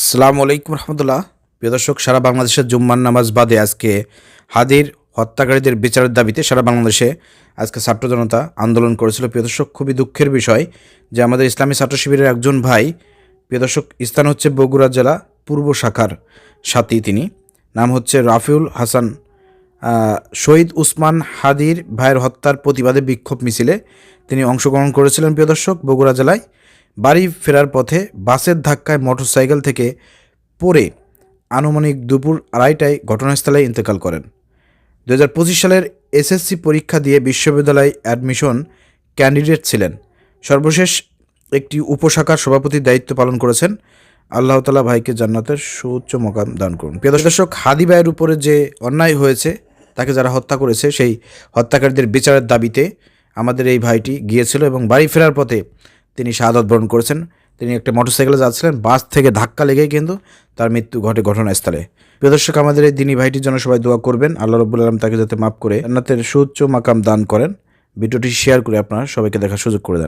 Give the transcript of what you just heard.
আসসালামু আলাইকুম রহমতুল্লাহ। প্রিয় দর্শক, সারা বাংলাদেশের জুম্মান নামাজ বাদে আজকে হাদির হত্যাকারীদের বিচারের দাবিতে সারা বাংলাদেশে আজকে ছাত্র জনতা আন্দোলন করেছিল। প্রিয় দর্শক, খুবই দুঃখের বিষয় যে আমাদের ইসলামী ছাত্র শিবিরের একজন ভাই, প্রিয় দর্শক, স্থান হচ্ছে বগুড়া জেলা পূর্ব শাখার সাথী তিনি। নাম হচ্ছে রাফিউল হাসান শহীদ উসমান হাদির ভাইয়ের হত্যার প্রতিবাদে বিক্ষোভ মিছিলে তিনি অংশগ্রহণ করেছিলেন। প্রিয় দর্শক, বগুড়া জেলায় বাড়ি ফেরার পথে বাসের ধাক্কায় মোটরসাইকেল থেকে পড়ে আনুমানিক দুপুর আড়াইটায় ঘটনাস্থলে ইন্তেকাল করেন। দু হাজার পঁচিশ সালের এসএসসি পরীক্ষা দিয়ে বিশ্ববিদ্যালয় অ্যাডমিশন ক্যান্ডিডেট ছিলেন। সর্বশেষ একটি উপশাখার সভাপতির দায়িত্ব পালন করেছেন। আল্লাহ তালা ভাইকে জান্নাতের সুউচ্চ মকাম দান করুন। প্রিয় দর্শক, হাদি ভাইয়ের উপরে যে অন্যায় হয়েছে, তাকে যারা হত্যা করেছে, সেই হত্যাকারীদের বিচারের দাবিতে আমাদের এই ভাইটি গিয়েছিল এবং বাড়ি ফেরার পথে তিনি শাহাদত বরণ করেছেন। তিনি একটা মোটরসাইকেলে যাচ্ছিলেন, বাস থেকে ধাক্কা লেগেই কিন্তু তার মৃত্যু ঘটে ঘটনাস্থলে। প্রিয় দর্শক, আমাদের এই দিনী ভাইটির জন্য সবাই দোয়া করবেন। আল্লাহ রব্বুল আলম তাকে যাতে মাফ করে, জান্নাতের সুচ্চ মাকাম দান করেন। ভিডিওটি শেয়ার করে আপনারা সবাইকে দেখার সুযোগ করে দেন।